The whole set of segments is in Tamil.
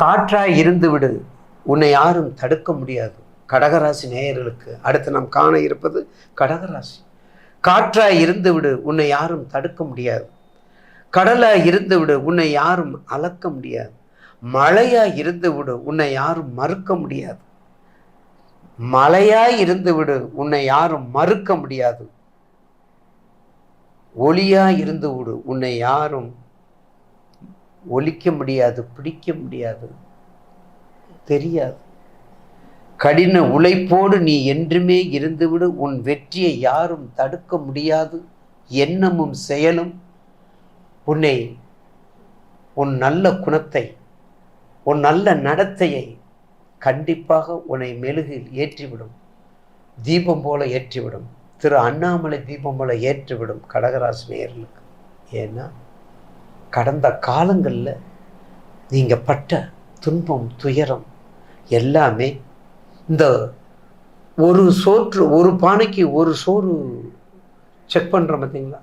காற்றாய் இருந்து விடு. உன்னை யாரும் தடுக்க முடியாது. கடகராசி நேயர்களுக்கு அடுத்து நாம் காண இருப்பது கடகராசி. காற்றாய் இருந்து விடு உன்னை யாரும் தடுக்க முடியாது. கடலாய் இருந்து விடு உன்னை யாரும் அளக்க முடியாது. மழையாய் இருந்து விடு உன்னை யாரும் மறுக்க முடியாது. மலையாய் இருந்து விடு உன்னை யாரும் மறுக்க முடியாது. ஒளியாய் இருந்து விடு உன்னை யாரும் ஒழிக்க முடியாது பிடிக்க முடியாது. தெரியாது. கடின உழைப்போடு நீ என்றுமே இருந்துவிடு. உன் வெற்றியை யாரும் தடுக்க முடியாது. எண்ணமும் செயலும் உன்னை உன் நல்ல குணத்தை உன் நல்ல நடத்தையை கண்டிப்பாக உன்னை மெழுகில் ஏற்றிவிடும். தீபம் போல ஏற்றிவிடும். திரு அண்ணாமலை தீபம் போல ஏற்றிவிடும் கடகராசி நேர்களுக்கு ஏன்னா கடந்த காலங்களில் நீங்கள் பட்ட துன்பம் துயரம் எல்லாமே இந்த ஒரு சோற்று ஒரு பானைக்கு ஒரு சோறு செக் பண்ணுறோம் பார்த்தீங்களா?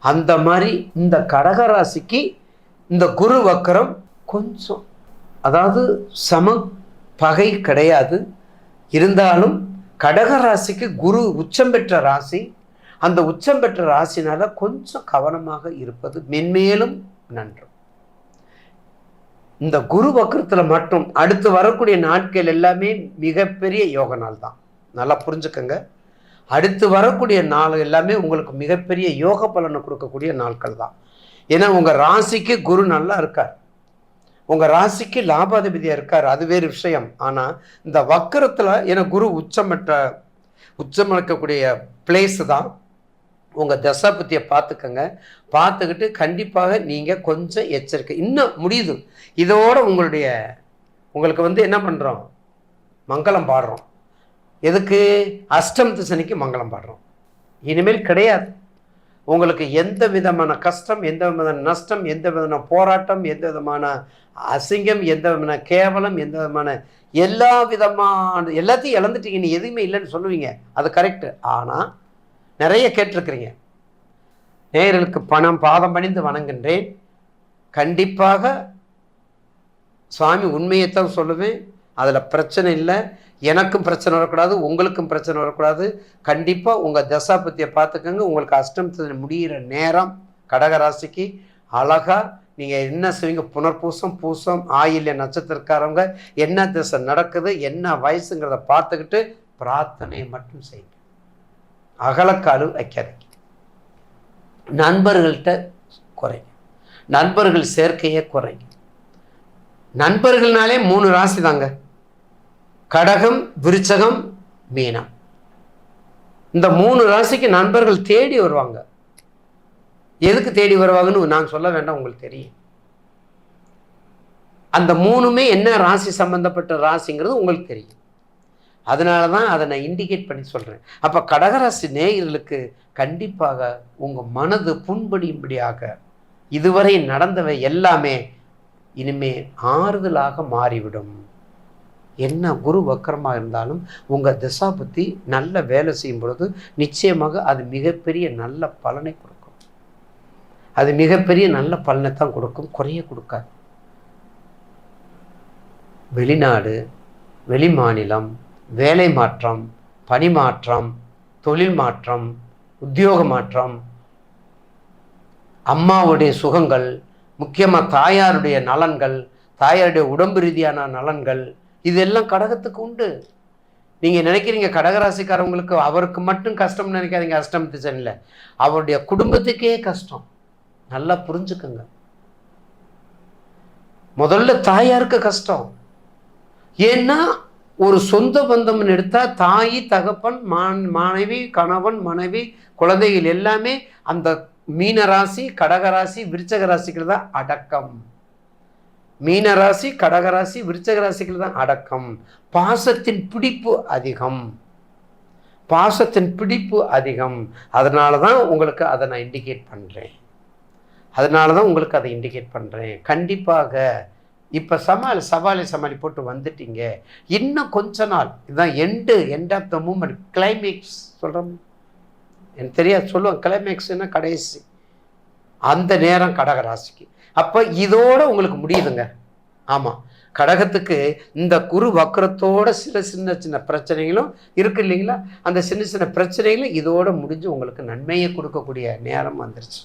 அந்த மாதிரி இந்த கடகராசிக்கு இந்த குரு வக்கரம் கொஞ்சம் அதாவது சம பகை கிடையாது. இருந்தாலும் கடகராசிக்கு குரு உச்சம் பெற்ற ராசி அந்த உச்சம் பெற்ற ராசினால் கொஞ்சம் கவனமாக இருப்பது மென்மேலும் நன்று. இந்த குரு வக்கரத்தில் மட்டும் அடுத்து வரக்கூடிய நாட்கள் எல்லாமே மிகப்பெரிய யோக நாள் தான் நல்லா புரிஞ்சுக்கங்க. அடுத்து வரக்கூடிய நாள் எல்லாமே உங்களுக்கு மிகப்பெரிய யோக பலனை கொடுக்கக்கூடிய நாட்கள் தான் ஏன்னா உங்கள் ராசிக்கு குரு நல்லா இருக்கார். உங்கள் ராசிக்கு லாபாதிபதியாக இருக்கார். அது வேறு விஷயம். ஆனால் இந்த வக்கரத்தில் ஏன்னா குரு உச்சம் பெற்ற உச்சம் இருக்கக்கூடிய பிளேஸ் தான். உங்கள் தசாபத்தியை பார்த்துக்கங்க. பார்த்துக்கிட்டு கண்டிப்பாக நீங்கள் கொஞ்சம் எச்சரிக்கை. இன்னும் முடியுது. இதோட உங்களுடைய உங்களுக்கு வந்து என்ன பண்ணுறோம் மங்களம் பாடுறோம். எதுக்கு? அஷ்டமத்து சனிக்கு மங்களம் பாடுறோம். இனிமேல் கிடையாது. உங்களுக்கு எந்த விதமான கஷ்டம் எந்த விதமான நஷ்டம் எந்த விதமான போராட்டம் எந்த விதமான அசிங்கம் எந்த விதமான கேவலம் எந்த விதமான எல்லா விதமான எல்லாத்தையும் இழந்துட்டீங்க. நீ எதுவுமே இல்லைன்னு சொல்லுவீங்க. அது கரெக்டு ஆனால் நிறைய கேட்டிருக்கிறீங்க. நேயர்களுக்கு பணம் பாதம் பணிந்து வணங்குகின்றேன். கண்டிப்பாக சுவாமி உண்மையைத்தான் சொல்லுவேன். அதில் பிரச்சனை இல்லை. எனக்கும் பிரச்சனை வரக்கூடாது உங்களுக்கும் பிரச்சனை வரக்கூடாது. கண்டிப்பாக உங்கள் தசாபத்தியை பார்த்துக்கோங்க. உங்களுக்கு அஷ்டமத்தில் முடிகிற நேரம் கடகராசிக்கு அழகாக நீங்கள் என்ன செய்வீங்க? புனர்பூசம் பூசம் ஆயில்ய நட்சத்திரக்காரவங்க என்ன திசை நடக்குது என்ன வயசுங்கிறத பார்த்துக்கிட்டு பிரார்த்தனையை மட்டும் செய்யுங்க. அகலக்காலு வைக்காதீங்க. நண்பர்கள்ட்ட குறைங்க. நண்பர்கள் சேர்க்கையே குறைங்க. நண்பர்கள்னாலே மூணு ராசி தாங்க. கடகம் விருச்சகம் மீனம். இந்த மூணு ராசிக்கு நண்பர்கள் தேடி வருவாங்க. எதுக்கு தேடி வருவாங்கன்னு நான் சொல்ல வேண்டாம் உங்களுக்கு தெரியும். அந்த மூணுமே என்ன ராசி சம்பந்தப்பட்ட ராசிங்கிறது உங்களுக்கு தெரியும். அதனால தான் அதை நான் இண்டிகேட் பண்ணி சொல்கிறேன் அப்போ கடகராசி நேயர்களுக்கு கண்டிப்பாக உங்கள் மனது புண்படியும்படியாக இதுவரை நடந்தவை எல்லாமே இனிமே ஆறுதலாக மாறிவிடும். என்ன குரு வக்கரமாக இருந்தாலும் உங்கள் திசா புத்தி நல்ல வேலை செய்யும் பொழுது நிச்சயமாக அது மிகப்பெரிய நல்ல பலனை கொடுக்கும். அது மிகப்பெரிய நல்ல பலனை தான் கொடுக்கும். குறைய கொடுக்காது. வெளிநாடு வெளிமாநிலம் வேலை மாற்றம் பணி மாற்றம் தொழில் மாற்றம் உத்தியோக மாற்றம் அம்மாவுடைய சுகங்கள் முக்கியமாக தாயாருடைய நலன்கள் தாயாருடைய உடம்பு ரீதியான நலன்கள் இதெல்லாம் கடகத்துக்கு உண்டு. நீங்கள் நினைக்கிறீங்க கடகராசிக்காரவங்களுக்கு அவருக்கு மட்டும் கஷ்டம்னு நினைக்காதீங்க அஷ்டம் திசனில் அவருடைய குடும்பத்துக்கே கஷ்டம். நல்லா புரிஞ்சுக்கோங்க. முதல்ல தாயாருக்கு கஷ்டம். ஏன்னா ஒரு சொந்த பந்தம்னு எடுத்தால் தாய் தகப்பன் மான் மனைவி கணவன் மனைவி குழந்தைகள் எல்லாமே அந்த மீனராசி கடகராசி விருச்சக ராசிகள் தான் அடக்கம். மீனராசி கடகராசி விருச்சக ராசிகள் தான் அடக்கம். பாசத்தின் பிடிப்பு அதிகம். பாசத்தின் பிடிப்பு அதிகம். அதனால தான் உங்களுக்கு அதை நான் இண்டிகேட் பண்ணுறேன் அதனால தான் உங்களுக்கு அதை இண்டிகேட் பண்ணுறேன் கண்டிப்பாக இப்போ சமாளி சவாலி சமாளி போட்டு வந்துட்டீங்க. இன்னும் கொஞ்ச நாள். இதுதான் end end of the moment climax சொல்கிறோம் எனக்கு தெரியாது சொல்லுவேன் கிளைமேக்ஸ்னா கடைசி. அந்த நேரம் கடக ராசிக்கு. அப்போ இதோடு உங்களுக்கு முடியுதுங்க. ஆமாம் கடகத்துக்கு இந்த குரு வக்கரத்தோட சில சின்ன சின்ன பிரச்சனைகளும் இருக்கு இல்லைங்களா? அந்த சின்ன சின்ன பிரச்சனைகளும் இதோட முடிஞ்சு உங்களுக்கு நன்மையை கொடுக்கக்கூடிய நேரம் வந்துருச்சு.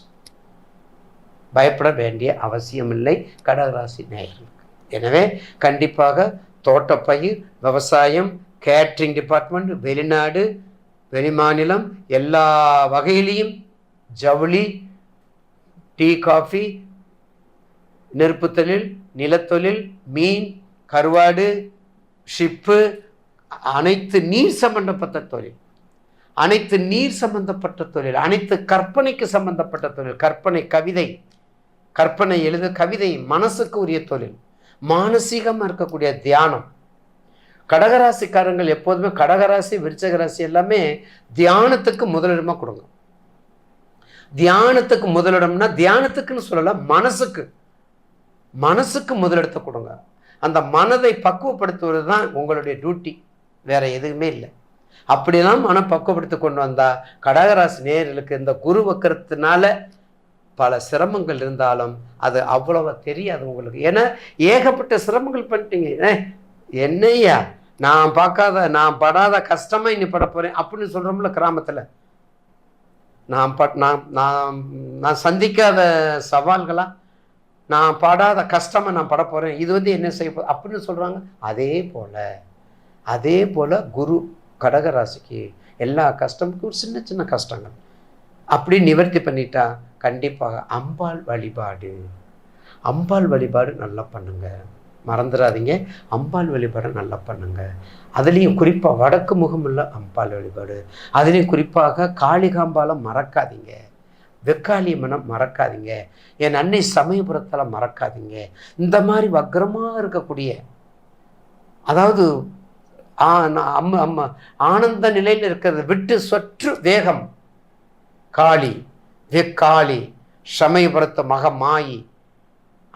பயப்பட வேண்டிய அவசியமில்லை. கடகராசி நேயர்களுக்கு. எனவே கண்டிப்பாக தோட்டப்பயிர் விவசாயம் கேட்ரிங் டிபார்ட்மெண்ட் வெளிநாடு வெளிமாநிலம் எல்லா வகையிலையும் ஜவுளி டீ காஃபி நெருப்பு தொழில் நிலத்தொழில் மீன் கருவாடு ஷிப்பு அனைத்து நீர் சம்பந்தப்பட்ட தொழில். அனைத்து நீர் சம்பந்தப்பட்ட தொழில் அனைத்து கற்பனைக்கு சம்பந்தப்பட்ட தொழில் கற்பனை கவிதை கற்பனை எழுத கவிதை மனசுக்கு உரிய தொழில் மானசீகமாக இருக்கக்கூடிய தியானம். கடகராசிக்காரங்கள் எப்போதுமே கடகராசி விருச்சகராசி எல்லாமே தியானத்துக்கு முதலிடமாக கொடுங்க. தியானத்துக்கு முதலிடம்னா தியானத்துக்குன்னு சொல்லலாம் மனசுக்கு. மனசுக்கு முதலிடத்தை கொடுங்க. அந்த மனதை பக்குவப்படுத்துவது தான் உங்களுடைய டியூட்டி வேற எதுவுமே இல்லை. அப்படிலாம் மனம் பக்குவப்படுத்தி கொண்டு வந்தால் கடகராசி நேர்களுக்கு இந்த குரு வக்கரத்தினால பல சிரமங்கள் இருந்தாலும் அது அவ்வளவா தெரியாது உங்களுக்கு. ஏன்னா ஏகப்பட்ட சிரமங்கள் பண்ணிட்டீங்க. என்னையா என்னய்யா? நான் பார்க்காத நான் படாத கஷ்டமாக இனி பட போகிறேன் அப்படின்னு சொல்கிறோம்ல கிராமத்தில். நான் பட் நான் நான் நான் சந்திக்காத சவால்களாக நான் படாத கஷ்டமாக நான் பட போகிறேன் இது வந்து என்ன செய்ய போ அப்படின்னு சொல்கிறாங்க அதே போல் அதே போல் குரு கடகராசிக்கு எல்லா கஷ்டமுக்கும் ஒரு சின்ன சின்ன கஷ்டங்கள். அப்படி நிவர்த்தி பண்ணிட்டா கண்டிப்பாக அம்பாள் வழிபாடு. அம்பாள் வழிபாடு நல்லா பண்ணுங்க. மறந்துடாதீங்க அம்பாள் வழிபாடு நல்லா பண்ணுங்க. அதுலேயும் குறிப்பாக வடக்கு முகமுள்ள அம்பாள் வழிபாடு. அதுலேயும் குறிப்பாக காளிகாம்பாலை மறக்காதீங்க. வெக்காளி மனம் மறக்காதீங்க. என் அன்னை சமயபுரத்தில் மறக்காதீங்க. இந்த மாதிரி வக்ரமாக இருக்கக்கூடிய அதாவது ஆ- அம்மா அம்ம அம்ம ஆனந்த நிலையில் இருக்கிறத விட்டு சொற்று வேகம். காளி. வெக்காளி சமயபுரத்து மகமாயி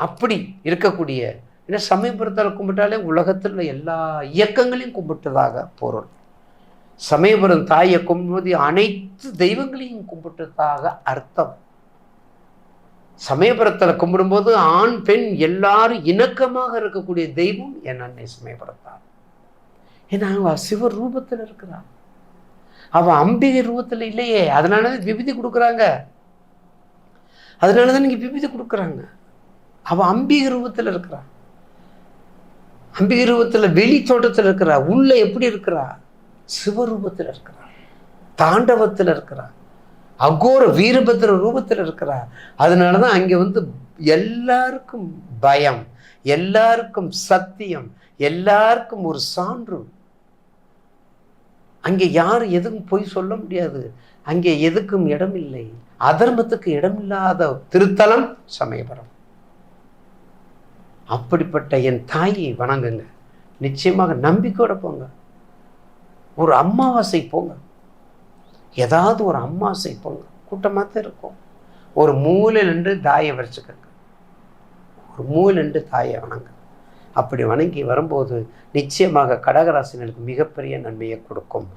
அப்படி இருக்கக்கூடிய ஏன்னா சமயபுரத்தில் கும்பிட்டாலே உலகத்தில் எல்லா இயக்கங்களையும் கும்பிட்டதாக பொருள். சமயபுரம் தாயை கும்பிடுவது அனைத்து தெய்வங்களையும் கும்பிட்டதாக அர்த்தம். சமயபுரத்தில் கும்பிடும்போது ஆண் பெண் எல்லாரும் இணக்கமாக இருக்கக்கூடிய தெய்வம் என் அன்னை சமயபுரத்தார். ஏன்னா அவள் சிவ ரூபத்தில் இருக்கிறான் அவள் அம்பிகை ரூபத்தில் இல்லையே அதனால விபதி கொடுக்குறாங்க. அதனால தான் நீங்கள் பிபிதை கொடுக்குறாங்க. அவள் அம்பிக ரூபத்தில் இருக்கிறா. அம்பிக ரூபத்தில் வெளி தோட்டத்தில் இருக்கிறா. உள்ளே எப்படி இருக்கிறா? சிவரூபத்தில் இருக்கிறா. தாண்டவத்தில் இருக்கிறா. அகோர வீரபத்திர ரூபத்தில் இருக்கிறா. அதனால தான் அங்கே வந்து எல்லாருக்கும் பயம் எல்லாருக்கும் சத்தியம் எல்லாருக்கும் ஒரு சான்று. அங்கே யாரும் எதுக்கும் பொய் சொல்ல முடியாது. அங்கே எதுக்கும் இடம் இல்லை அதர்மத்துக்கு இடமில்லாத திருத்தலம் சமயபுரம். அப்படிப்பட்ட என் தாயை வணங்குங்க. நிச்சயமாக நம்பிக்கையோட போங்க. ஒரு அம்மாவாசை போங்க. ஏதாவது ஒரு அம்மாவாசை போங்க. கூட்டமாக தான் இருக்கும். ஒரு மூலையில் நின்று தாயை வரைச்சிக்கங்க. ஒரு மூலையில் நின்று தாயை வணங்க. அப்படி வணங்கி வரும்போது நிச்சயமாக கடகராசினருக்கு மிகப்பெரிய நன்மையை கொடுக்கும்.